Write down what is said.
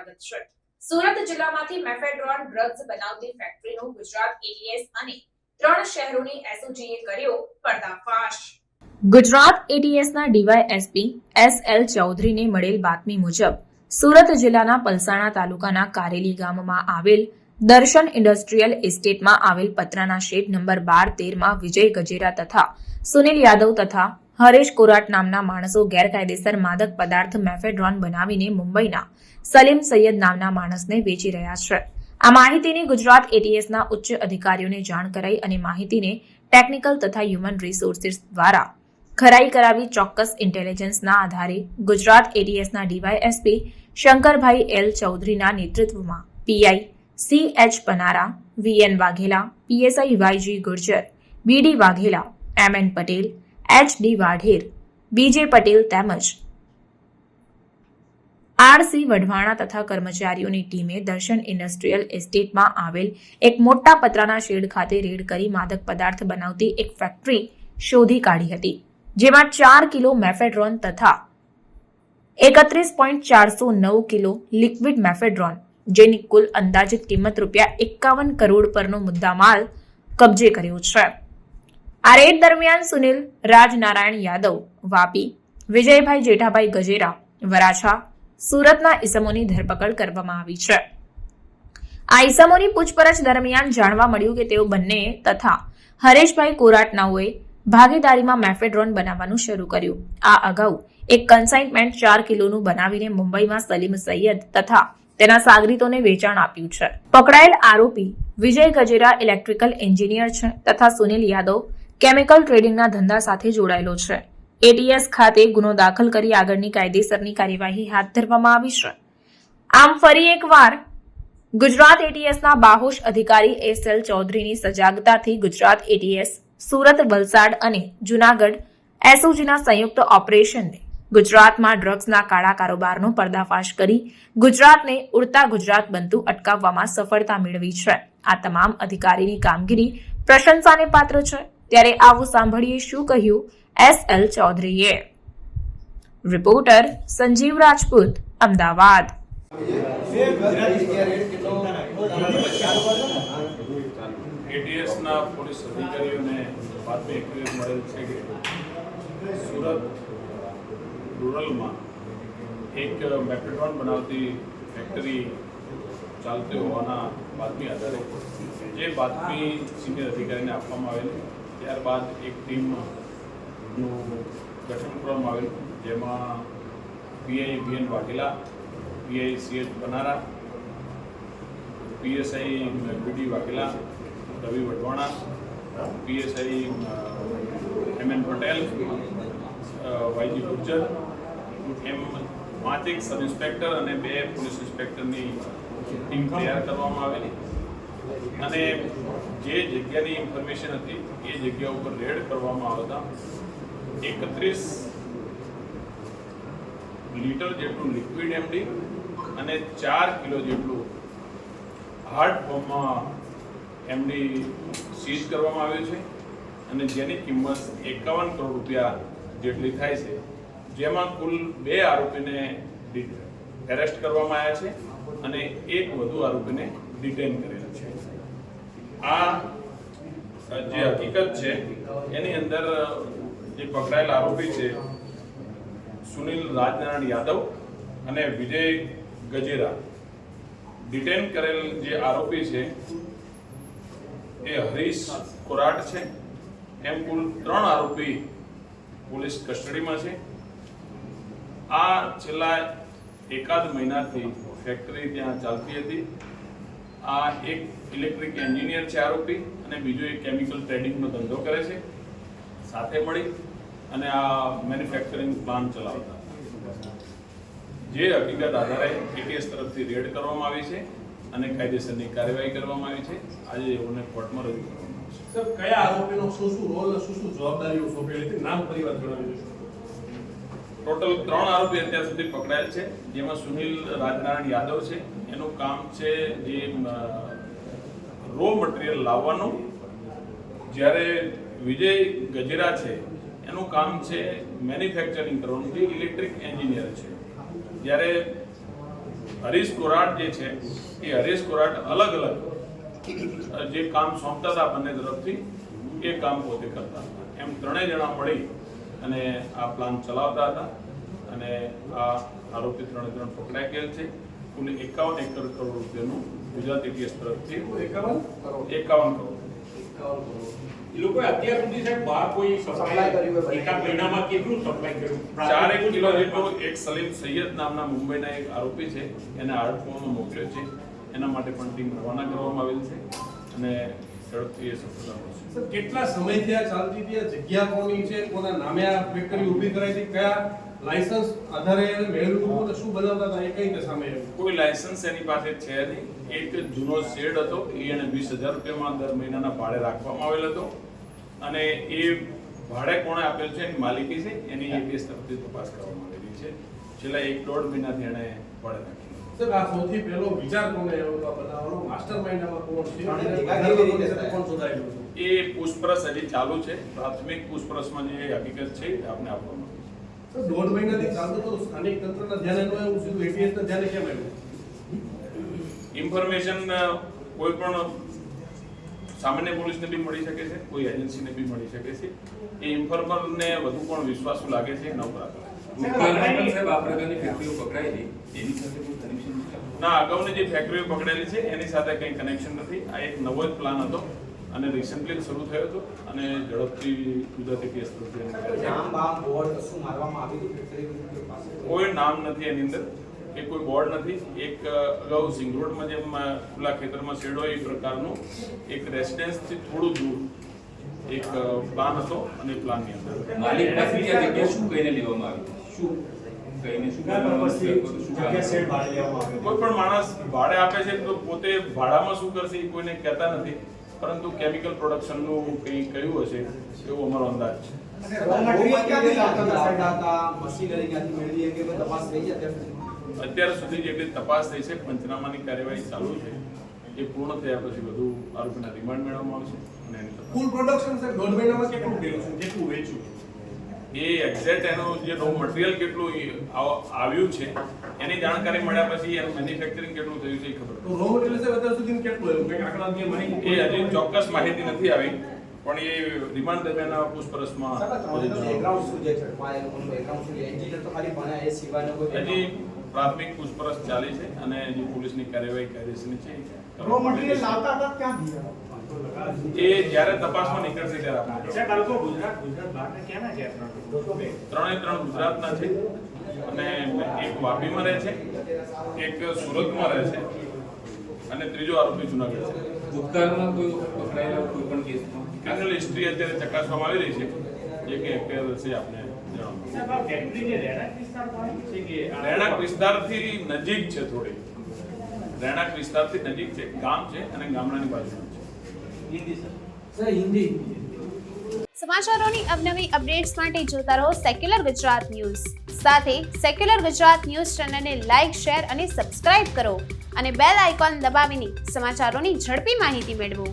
સ્વાગત છે. સુરત જિલ્લામાંથી મેફેડ્રોન ડ્રગ્સ બનાવતી ફેક્ટરીનો ગુજરાત એટીએસ અને ત્રણ શહેરોની એસઓજીએ કર્યો પર્દાફાશ. ગુજરાત એટીએસના ડીવાયએસપી એસ એલ ચૌધરીને મળેલ બાતમી મુજબ, સુરત જિલ્લાના પલસાણા તાલુકાના કારેલી ગામમાં આવેલ દર્શન ઇન્ડસ્ટ્રીયલ એસ્ટેટમાં આવેલ પતરાના શેડ નંબર બાર તેરમાં વિજય ગજેરા તથા સુનિલ યાદવ તથા હરેશ કોરાટ નામના માણસો ગેરકાયદેસર માદક પદાર્થ મેફેડ્રોન બનાવીને મુંબઈના સલીમ સૈયદ નામના માણસને વેચી રહ્યા છે. આ માહિતીની ગુજરાત એટીએસના ઉચ્ચ અધિકારીઓને જાણ કરાઈ અને માહિતીને ટેકનિકલ તથા હ્યુમન રિસોર્સિસ દ્વારા ખરાઈ કરાવી ચોક્કસ ઇન્ટેલિજન્સના આધારે ગુજરાત એટીએસના ડીવાયએસપી શંકરભાઈ એલ ચૌધરીના નેતૃત્વમાં PI C H Panara VN Vaghela PSI YG Gurjar BD Vaghela, M N Patel H D Vadher, BJ Patel તેમજ આરસી વઢવાણા તથા કર્મચારીઓની ટીમે દર્શન ઇન્ડસ્ટ્રીયલ એસ્ટેટમાં આવેલ એક મોટા પતરાના શેડ ખાતે રેડ કરી માદક પદાર્થ બનાવતી એક ફેક્ટરી શોધી કાઢી હતી, જેમાં ચાર કિલો મેફેડ્રોન તથા એકત્રીસ પોઈન્ટ ચારસો નવ કિલો લિક્વિડ મેફેડ્રોન, જેની કુલ અંદાજિત કિંમત રૂપિયા એકાવન કરોડ પરનો મુદ્દામાલ કબજે કર્યો છે. આ રેડ દરમિયાન સુનિલ, રાજનારાયણ યાદવ, વાપી, વિજયભાઈ જેઠાભાઈ ગજેરા, વરાછા, સુરતના ઈસમોની ધરપકડ કરવામાં આવી છે. આ ઈસમોની પૂછપરછ દરમિયાન જાણવા મળ્યું કે તેઓ બંને તથા હરેશભાઈ કોરાટનાઓએ ભાગીદારીમાં મેફેડ્રોન બનાવવાનું શરૂ કર્યું. આ અગાઉ એક કન્સાઇનમેન્ટ ચાર કિલોનું બનાવીને મુંબઈમાં સલીમ સૈયદ તથા તેના સાગરીતોને વેચાણ આપ્યું છે. પકડાયેલ આરોપી વિજય ગજેરા ઇલેક્ટ્રિકલ એન્જિનિયર છે તથા સુનિલ યાદવ કેમિકલ ટ્રેડિંગના ધંધા સાથે જોડાયેલો છે. એટીએસ ખાતે ગુનો દાખલ કરી આગળની કાયદેસરની કાર્યવાહી હાથ ધરવામાં આવી છે. આમ ફરી એકવાર, ગુજરાત એટીએસના બાહોશ અધિકારી એસ એલ ચૌધરીની સજાગતાથી ગુજરાત એટીએસ, સુરત વલસાડ અને જુનાગઢ એસઓજીના સંયુક્ત ઓપરેશનને ગુજરાતમાં ડ્રગ્સના કાળા કારોબારનો પર્દાફાશ કરી ગુજરાતને ઉડતા ગુજરાત બનતું અટકાવવામાં સફળતા મેળવી છે. આ તમામ અધિકારીની કામગીરી પ્રશંસાને પાત્ર છે. ત્યારે આવું સાંભળીએ શું કહ્યું એસ એલ ચૌધરીએ? રિપોર્ટર સંજીવ રાજપૂત, અમદાવાદ. એક મેટ્રોડોન બનાવતી ફેક્ટરી ચાલતી હોવાના બાતમી આધારે જે બાતમી સિનિયર અધિકારીને આપવામાં આવેલી ત્યારબાદ એક ટીમનું ગઠન કરવામાં આવેલું જેમાં PI BN Vaghela, PI CH Banara, PSI BD Vaghela, Ravi Vadhwana, PSI M N Patel YG Gurjar, એમ પાંચેક સબ ઇન્સ્પેક્ટર અને બે પોલીસ ઇન્સ્પેક્ટરની ટીમ તૈયાર કરવામાં આવેલી. અને જે જગ્યાની ઇન્ફોર્મેશન હતી, એ જગ્યા ઉપર રેડ કરવામાં આવતા એકત્રીસ લીટર જેટલું લિક્વિડ એમડી અને ચાર કિલો જેટલું હાર્ડ બોમ્બમાં એમડી સીઝ કરવામાં આવ્યું છે. અને જેની કિંમત એકાવન કરોડ રૂપિયા જેટલી થાય છે, જેમાં કુલ બે આરોપીને એરેસ્ટ કરવામાં આવ્યા છે અને એક વધુ આરોપીને ડિટેન કરેલા છે. આ જે હકીકત છે, એની અંદર જે પકડાયેલા આરોપી છે, સુનિલ રાજનારાયણ યાદવ અને વિજય ગજેરા. ડિટેન કરેલ જે આરોપી છે, એ હરીશ કોરાટ છે. એમ કુલ ત્રણ આરોપી પોલીસ કસ્ટડીમાં છે. આ છેલ્લા એકાદ મહિનાથી ફેક્ટરી ત્યાં ચાલતી હતી. આ એક ઇલેક્ટ્રિક એન્જિનિયર છે આરોપી અને બીજો એક કેમિકલ ટ્રેડિંગનો ધંધો કરે છે. સાથે મળી અને આ મેન્યુફેક્ચરિંગ પ્લાન્ટ ચલાવતા. જે હકીકત આધારે એટીએસ તરફથી રેડ કરવામાં આવી છે અને કાયદેસરની કાર્યવાહી કરવામાં આવી છે. આજે એઓને કોર્ટમાં રજૂ કરવામાં આવશે. સર, કયા આરોપીનો શું શું રોલ શું શું જવાબદારીઓ સોંપેલી હતી? નામ, પરિવાર જણાવી દેશો. ટોટલ ત્રણ આરોપી અત્યાર સુધી પકડાયેલ છે, જેમાં સુનિલ રાજનારાયણ યાદવ છે. એનું કામ છે જે રો મટીરિયલ લાવવાનું. જ્યારે વિજય ગજેરા છે, એનું કામ છે મેન્યુફેક્ચરિંગ કરવાનું, જે ઇલેક્ટ્રિક એન્જિનિયર છે. જ્યારે હરીશ કોરાટ જે છે, એ હરીશ કોરાટ અલગ અલગ જે કામ સોંપતા હતા બંને તરફથી, એ કામ પોતે કરતા એમ ત્રણેય જણા મળી અને આ પ્લાન ચલાવતા હતા અને આ આરોપી ત્રણે ત્રણ પકડાઈ ગયેલ છે. કુલ એકાવન એકર કરોડ રૂપિયાનું ગુજરાત એટીએસ તરફથી એકાવન કરોડ. એકાવન કરોડ. એકાવન એ લોકોએ અત્યાર સુધી સાહેબ બહાર કોઈ સપ્લાય કર્યું એકાદ મહિનામાં કેટલું સપ્લાય કર્યું? ચાર એક કિલો જેટલું એક સલીમ સૈયદ નામના મુંબઈના એક આરોપી છે. એને હાર્ડફોનમાં મોકલ્યો છે. એના માટે પણ ટીમ રવાના કરવામાં આવેલ છે. અને ઝડપથી એ સફળતા મળશે. સર કેટલા સમયથી આ ચાલતી હતી? આ જગ્યા કોની છે? કોના નામે આ ફેક્ટરી ઊભી કરાઈ હતી? કયા લાયસન્સ આધારે મેળવ્યું હતું? શું બનાવતા હતા? એ કઈ રીતે સામે કોઈ લાયસન્સ એની પાસે છે નહીં. એક જૂનો શેડ હતો. એ એને વીસ હજાર રૂપિયામાં દર મહિનાના ભાડે રાખવામાં આવેલ હતો. અને એ ભાડે કોણે આપેલ છે? એની માલિકી છે. એની એટીએસ તરફથી તપાસ કરવામાં આવેલી છે. છેલ્લા એક દોઢ મહિનાથી એણે ભાડે રાખી આ સૌથી પહેલો વિચાર કોને આવ્યો બનાવવાનો? માસ્ટર માઇન્ડ આમાં કોણ છે? કોણ શોધાયેલું એ પૂછપરછ હજી ચાલુ છે. પ્રાથમિક પૂછપરછમાં જે હકીકત છે એ આપને આપવામાં સર દોઢ મહિનાથી ચાલતો તો સ્થાનિક તંત્રના ધ્યાને ન આવ્યું સીધું એટીએસના ધ્યાને કેમ આવ્યું? ઇન્ફોર્મેશન કોઈ પણ સામાન્ય પોલીસને બી મળી શકે છે કોઈ એજન્સીને બી મળી શકે છે. એ ઇન્ફોર્મરને વધુ પણ વિશ્વાસુ લાગે છે એના ઉપર આધાર સાહેબ આ પ્રકારની ફેક્ટરીઓ પકડાયેલી એની સાથે ના અગાઉની જે ફેક્ટરીઓ પકડેલી છે એની સાથે કંઈ કનેક્શન નથી. આ એક નવો જ પ્લાન હતો અને રિસેન્ટલી શરૂ થયો હતો અને ઝડપથી ગુજરાતી કેસ આવ્યું પાસે? કોઈ નામ નથી એની અંદર કે કોઈ બોર્ડ નથી. એક અગાઉ સિંગરોડમાં જેમ ખુલ્લા ખેતરમાં શેડો એ પ્રકારનું એક રેસિડેન્સથી થોડું દૂર એક પ્લાન હતો અને પ્લાનની અંદર. માલિક પાસેથી આ જગ્યા શું કહીને લેવામાં આવી? શું? કહીને શું? કોઈ પણ માણસ ભાડે આપે છે તો પોતે ભાડામાં શું કરશે એ કોઈને કહેતા નથી. પરંતુ કેમિકલ પ્રોડક્શનનું કંઈ કયું હશે એવો અમારો અંદાજ છે. અત્યાર સુધી? જેટલી તપાસ થઈ છે પંચનામાની કાર્યવાહી ચાલુ છે. એ પૂર્ણ થયા પછી બધું આરોપીના રિમાન્ડ મેળવવામાં આવશે અને કુલ પ્રોડક્શન સર દોઢ મહિનામાં કેટલું કેટલું વેચ્યું. એ એક્ઝેક્ટ એનું જે રો મટીરિયલ કેટલું આવ્યું છે એની જાણકારી મળ્યા પછી એનું મેન્યુફેક્ચરિંગ કેટલું થયું છે એ ખબર તો રો મટીરિયલ સાહેબ અત્યાર સુધી કેટલું આવ્યું? કંઈક આંકડાકીય માહિતી એ હજી ચોક્કસ માહિતી નથી આવી પણ એ રિમાન્ડ દરમિયાન પૂછપરછમાં એકાઉન્ટ શું છે? એકાઉન્ટ શું છે? એન્જિનિયર તો ખાલી ભણ્યા એ સિવાયનો કોઈ હજી પ્રાથમિક પૂછપરછ ચાલી છે અને જે પોલીસની કાર્યવાહી કાયદેસરની છે એ રો મટીરિયલ લાવતા હતા ક્યાંથી આવશે. એ જ્યારે તપાસમાં નીકળશે ત્યારે ત્રણ? ત્રણે ત્રણ ગુજરાતના છે અને એક વાપીમાં રહે છે એક સુરતમાં રહે છે અને ત્રીજો આરોપી જુનાગઢ છે. ભૂતકાળમાં કોઈ પકડાયેલા કોઈ પણ કેસમાં? હિસ્ટ્રી અત્યારે ચકાસવામાં આવી રહી છે. જે કે અત્યારે છે આપણે રહેણાંક વિસ્તારથી નજીક છે થોડી. રહેણાંક વિસ્તારથી નજીક છે. ગામ છે અને ગામડાની બાજુમાં છે. સમાચારોની અવનવી અપડેટ્સ માટે જોતા રહો સેક્યુલર ગુજરાત ન્યૂઝ સાથે સેક્યુલર ગુજરાત ન્યૂઝ ચેનલને લાઇક શેર અને સબસ્ક્રાઇબ કરો અને બેલ આઇકોન દબાવીને સમાચારોની ઝડપી માહિતી મેળવો.